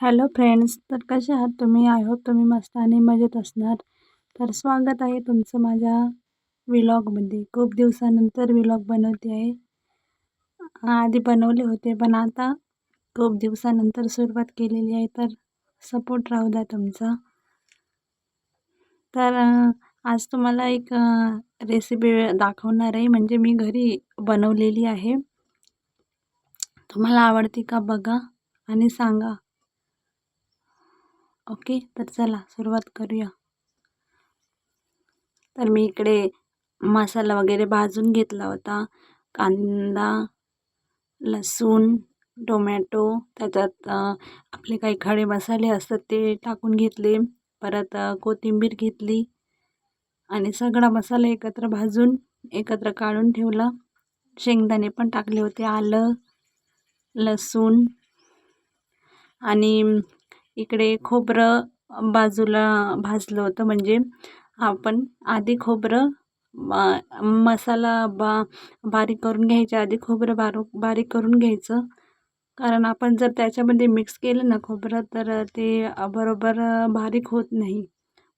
Hello friends तर कसे आहात? तुम्ही आय होप तुम्ही मस्त आणि मजेत असणार. तर स्वागत आहे तुमचं माझ्या विलॉगमध्ये खूप दिवसानंतर विलॉग बनवते आहे. आधी बनवले होते पण आता खूप दिवसानंतर सुरुवात केलेली आहे तर सपोर्ट राहू द्या तुमचा. तर आज तुम्हाला एक रेसिपी दाखवणार आहे. म्हणजे मी घरी बनवलेली आहे. तुम्हाला आवडते का बघा आणि सांगा. ओके तर चला सुरुवात करूया. तर मी इकडे मसाला वगैरे भाजून घेतला होता. कांदा लसूण टोमॅटो त्याच्यात आपले काही खडे मसाले असतात ते टाकून घेतले. परत कोथिंबीर घेतली. आणि सगळा मसाला एकत्र भाजून एकत्र काढून ठेवला. शेंगदाणे पण टाकले होते आलं लसूण आणि इकडे खोबरं बाजूला भाजलं होतं. म्हणजे आपण आधी खोबरं मसाला बा बारीक करून घ्यायच्या आधी खोबरं बारू बारीक करून घ्यायचं. कारण आपण जर त्याच्यामध्ये मिक्स केलं ना खोबरं तर ते बरोबर बारीक होत नाही.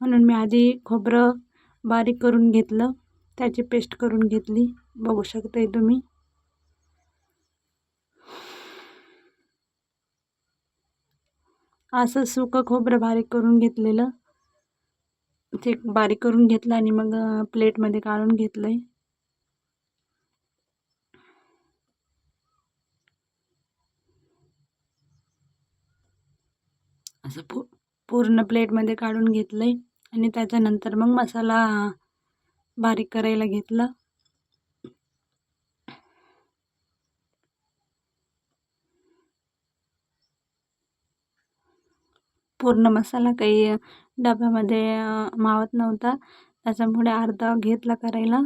म्हणून मी आधी खोबरं बारीक करून घेतलं. त्याची पेस्ट करून घेतली. बघू शकताय तुम्ही. असं सुकं खोबरं बारीक करून घेतलेलं. ते बारीक करून घेतलं आणि मग प्लेटमध्ये काढून घेतलं आहे असं पू पूर्ण प्लेटमध्ये काढून घेतलं आहे आणि त्याच्यानंतर मग मसाला बारीक करायला घेतला. पूर्ण मसाला काही डब्यामध्ये मावत नव्हता. त्याच्यामुळे अर्धा घेतला करायला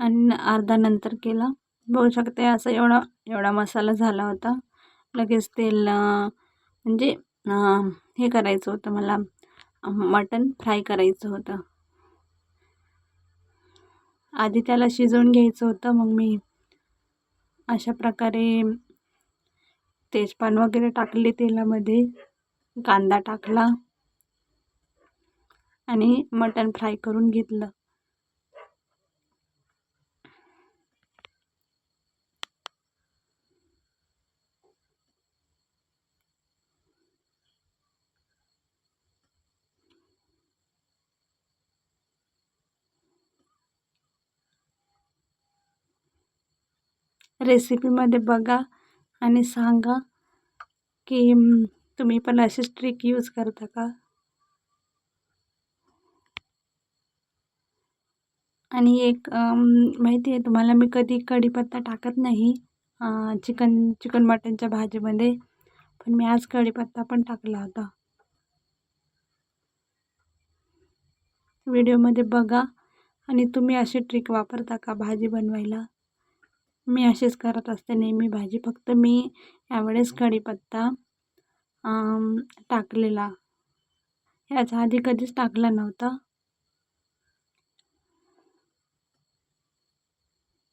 आणि अर्धा नंतर केला. बघू शकते असं एवढा एवढा मसाला झाला होता. लगेच तेल म्हणजे हे करायचं होतं मला. मटण फ्राय करायचं होतं. आधी त्याला शिजवून घ्यायचं होतं मग मी अशा प्रकारे तेजपान वगैरे टाकले तेलामध्ये. कांदा टाकला आणि मटण फ्राय करून घेतलं. रेसिपीमध्ये बघा आणि सांगा की तुम्ही पण अशीच ट्रिक यूज करता का? आणि एक माहिती आहे तुम्हाला मी कधी कढीपत्ता टाकत नाही चिकन चिकन मटनच्या भाजीमध्ये पण मी आज कढीपत्ता पण टाकला होता. व्हिडिओमध्ये बघा आणि तुम्ही अशी ट्रिक वापरता का भाजी बनवायला? मी असेच करत असते नेहमी भाजी फक्त मी यावेळेस कढीपत्ता टाकलेला. ह्याच्या आधी कधीच टाकला नव्हता.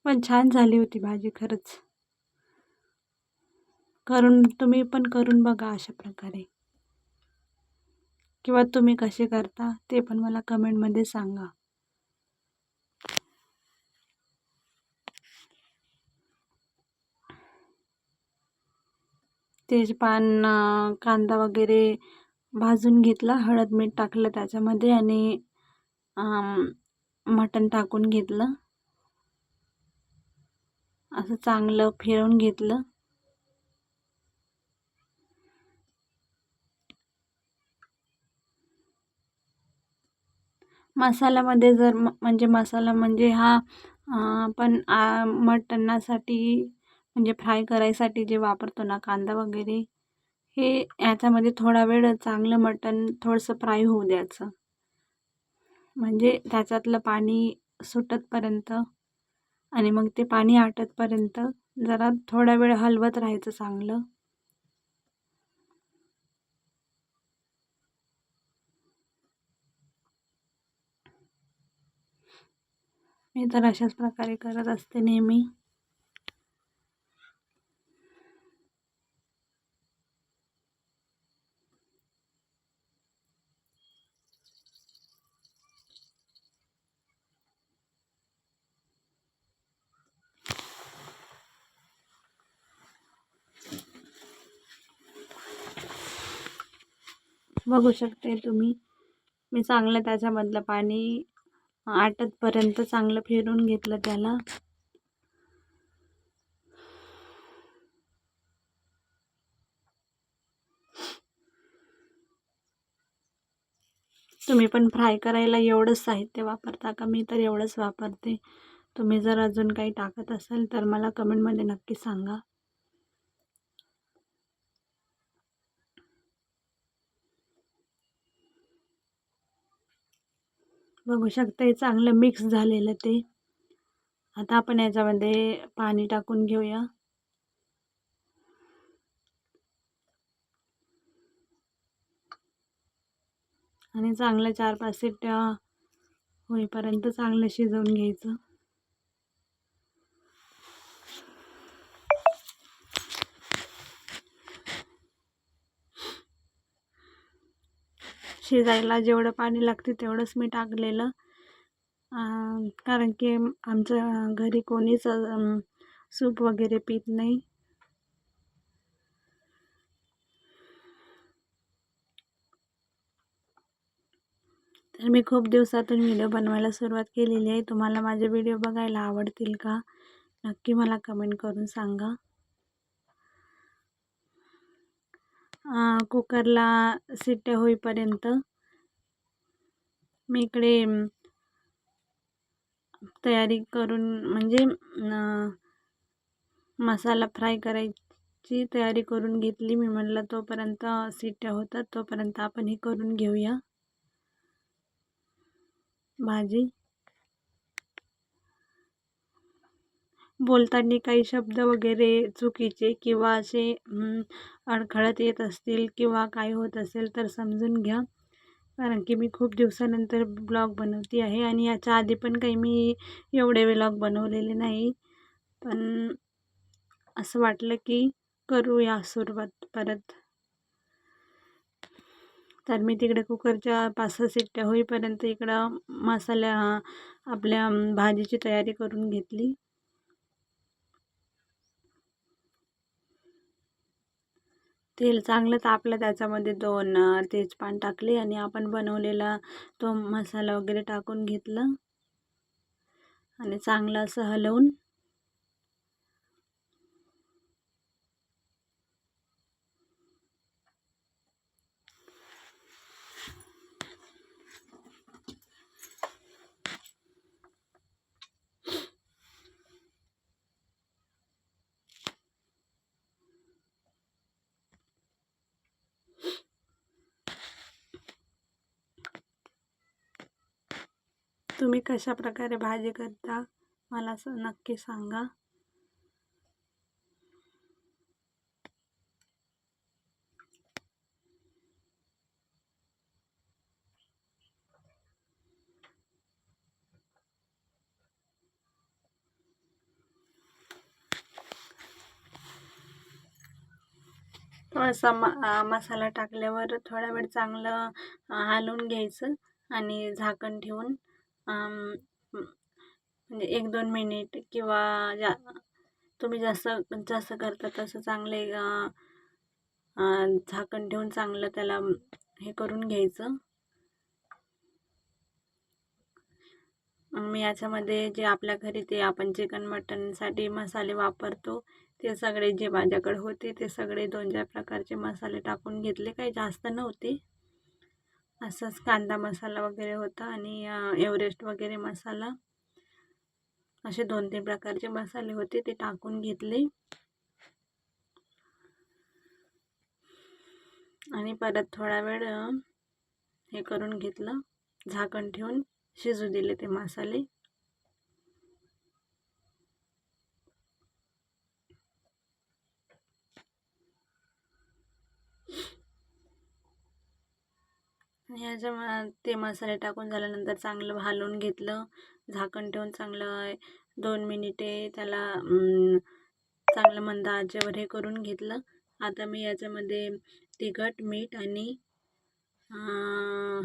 पण छान झाली होती भाजी खरंच. करून तुम्ही पण करून बघा अशा प्रकारे. किंवा तुम्ही कसे करता ते पण मला कमेंटमध्ये सांगा. तेजपान कांदा वगैरे भाजून घेतला हळद मीठ टाकलं त्याच्यामध्ये आणि मटण टाकून घेतलं. असं चांगलं फिरवून घेतलं. मसाल्यामध्ये जर म्हणजे मसाला म्हणजे हा पण मटणासाठी म्हणजे फ्राय करायसाठी जे वापरतो ना कांदा वगैरे हे याच्यामध्ये थोडा वेळ चांगलं मटण थोडंसं फ्राय होऊ द्यायचं. म्हणजे त्याच्यातलं पाणी सुटतपर्यंत आणि मग ते पाणी आटतपर्यंत जरा थोडा वेळ हलवत राहायचं चांगलं. मी तर अशाच प्रकारे करत असते नेहमी. बघू शकते तुम्ही. मी चांगलं त्याच्यामधलं पाणी आटतपर्यंत चांगलं फिरून घेतलं त्याला. तुम्ही पण फ्राय करायला एवढंच साहित्य वापरता का? मी तर एवढंच वापरते. तुम्ही जर अजून काही टाकत असाल तर मला कमेंटमध्ये नक्की सांगा. बघू शकता हे चांगलं मिक्स झालेलं ते. आता आपण याच्यामध्ये पाणी टाकून घेऊया. आणि चांगलं चार पाच सीट होईपर्यंत चांगलं शिजवून घ्यायचं. शिजायला जेवढं पाणी लागते तेवढंच मी टाकलेलं. कारण की आमच्या घरी कोणीच सूप वगैरे पित नाही. तर मी खूप दिवसातून व्हिडिओ बनवायला सुरुवात केलेली आहे. तुम्हाला माझे व्हिडिओ बघायला आवडतील का? नक्की मला कमेंट करून सांगा. कुकरला सिट्ट्या होईपर्यंत मी इकडे तयारी करून म्हणजे मसाला फ्राय करायची तयारी करून घेतली. मी म्हणलं तोपर्यंत सिट्ट्या होतात तोपर्यंत आपण हे करून घेऊया. भाजी. बोलताना काही शब्द वगैरे चुकीचे किंवा असे अडखळत येत असतील किंवा काय होत असेल तर समजून घ्या. कारण की मी खूप दिवसानंतर ब्लॉग बनवते आहे आणि याच्या आधी पण काही मी एवढे व्लॉग बनवलेले नाही. पण असं वाटलं की करूया सुरुवात परत. तर मी तिकडे कुकरच्या पाच सहा शिट्ट्या होईपर्यंत इकडं मसाल्या आपल्या भाजीची तयारी करून घेतली. तेल चांगलं तापलं त्याच्यामध्ये दोन तेजपान टाकले आणि आपण बनवलेला तो मसाला वगैरे टाकून घेतला. आणि चांगलं असं हलवून तुम्ही कशा प्रकारे भाजी करता मला स नक्की सांगा. थोडासा म मसाला टाकल्यावर थोडा वेळ चांगलं हलवून घ्यायचं आणि झाकण ठेवून म्हणजे एक दोन मिनिट किंवा जा तुम्ही जसं जसं करता तसं चांगले झाकण ठेवून चांगलं त्याला हे करून घ्यायचं. मी याच्यामध्ये जे आपल्या घरी ते आपण चिकन मटनसाठी मसाले वापरतो ते सगळे जे माझ्याकडे होते ते सगळे दोन चार प्रकारचे मसाले टाकून घेतले काही जास्त नव्हते. असंच कांदा मसाला वगैरे होता आणि एव्हरेस्ट वगैरे मसाला. असे दोन तीन प्रकारचे मसाले होते ते टाकून घेतले. आणि परत थोडा वेळ हे करून घेतलं झाकण ठेवून शिजू दिले ते मसाले. ह्याच्या ते मसाले टाकून झाल्यानंतर चांगलं भालून घेतलं झाकण ठेवून चांगलं दोन मिनिटे त्याला चांगलं मंद आचेवर हे करून घेतलं. आता मी याच्यामध्ये तिखट मीठ आणि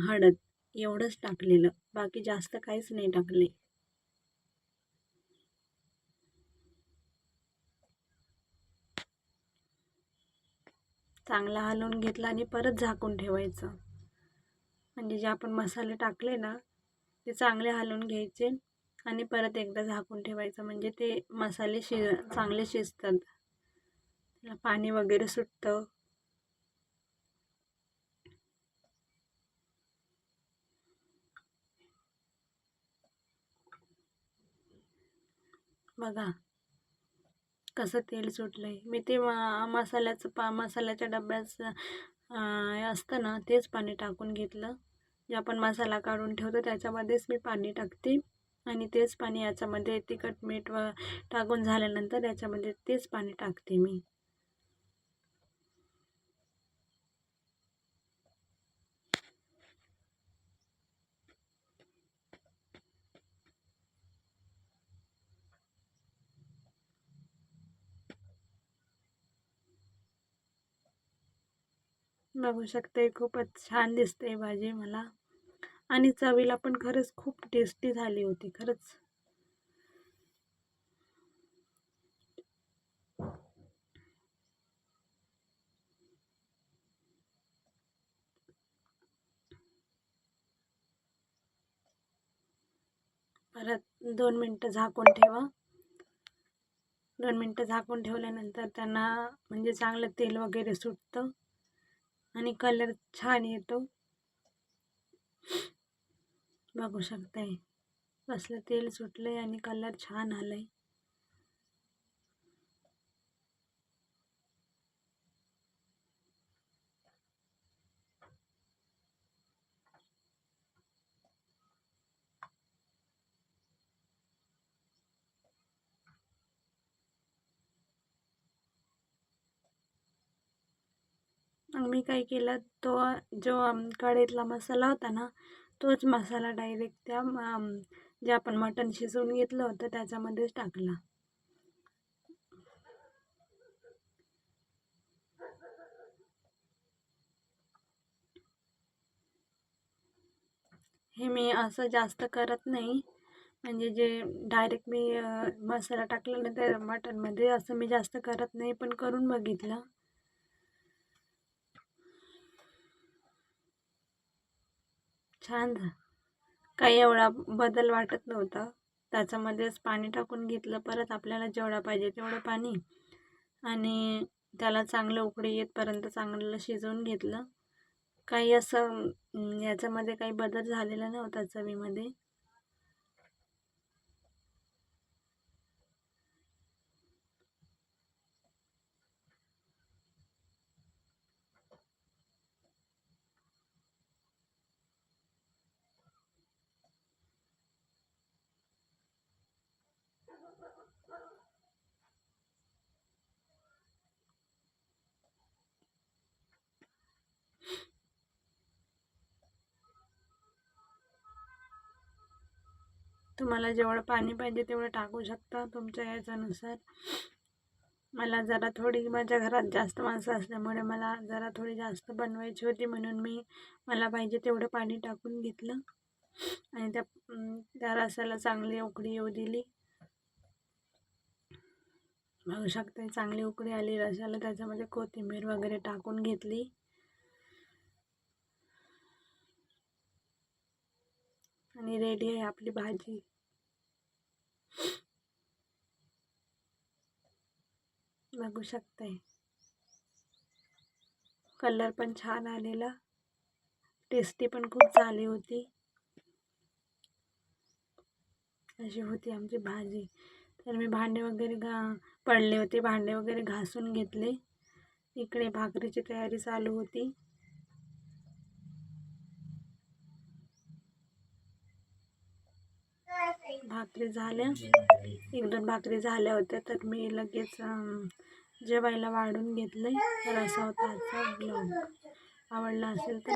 हळद एवढंच टाकलेलं. बाकी जास्त काहीच नाही टाकले. चांगला हलवून घेतला आणि परत झाकून ठेवायचं. म्हणजे जे आपण मसाले टाकले ना ते चांगले हलवून घ्यायचे आणि परत एकदा झाकून ठेवायचं. म्हणजे ते मसाले शि चांगले शिजतात. त्याला पाणी वगैरे सुटतं. बघा कसं तेल सुटलं आहे मी ते मसाल्याचं पा मसाल्याच्या डब्याचं असतं ना तेच पाणी टाकून घेतलं. जे आपण मसाला काढून ठेवतो त्याच्यामध्येच मी पाणी टाकते. आणि तेच पाणी याच्यामध्ये तिखट मीठ व टाकून झाल्यानंतर याच्यामध्ये तेच पाणी टाकते मी. बघू शकते खूपच छान दिसते भाजी मला. आणि चवीला पण खरंच खूप टेस्टी झाली होती खरंच. परत दोन मिनटं झाकून ठेवा. दोन मिनटं झाकून ठेवल्यानंतर त्यांना म्हणजे चांगलं तेल वगैरे सुटतं आणि कलर छान येतो. बघू शकताय. कसलं तेल सुटलंय आणि कलर छान आलाय. मग मी काय केलं तो जो कढईतला मसाला होता ना तोच मसाला डायरेक्ट त्या जे आपण मटण शिजवून घेतलं होतं त्याच्यामध्येच टाकला. हे मी असं जास्त करत नाही. म्हणजे जे डायरेक्ट मी मसाला टाकला ना त्या मटणमध्ये असं मी जास्त करत नाही पण करून बघितलं. छान काही एवढा बदल वाटत नव्हता. त्याच्यामध्येच पाणी टाकून घेतलं परत आपल्याला जेवढा पाहिजे तेवढं पाणी आणि त्याला चांगलं उकडी येतपर्यंत चांगलं शिजवून घेतलं. काही असं याच्यामध्ये काही बदल झालेला नव्हता चवीमध्ये. तुम्हाला जेवढं पाणी पाहिजे तेवढं टाकू शकता तुमच्या याच्यानुसार. मला जरा थोडी माझ्या घरात जास्त माणसं असल्यामुळे मला जरा थोडी जास्त बनवायची होती म्हणून मी मला पाहिजे तेवढं पाणी टाकून घेतलं. आणि त्या त्या रसाला चांगली उकडी येऊ दिली. बघू शकता चांगली उकडी आली रसाला. त्याच्यामध्ये कोथिंबीर वगैरे टाकून घेतली. आणि रेडी आहे आपली भाजी. बघू शकते कलर पण छान आलेला. टेस्टी पण खूप झाली होती. अशी होती आमची भाजी. तर मी भांडे वगैरे घा पडले होते. भांडे वगैरे घासून घेतले. इकडे भाकरीची तयारी चालू होती. भाकरी झाल्या. एक दोन भाकरी झाल्या होत्या. तर मी लगेच जेवायला वाढून घेतलं तर असा होता आजचा ब्लॉग आवडला असेल तर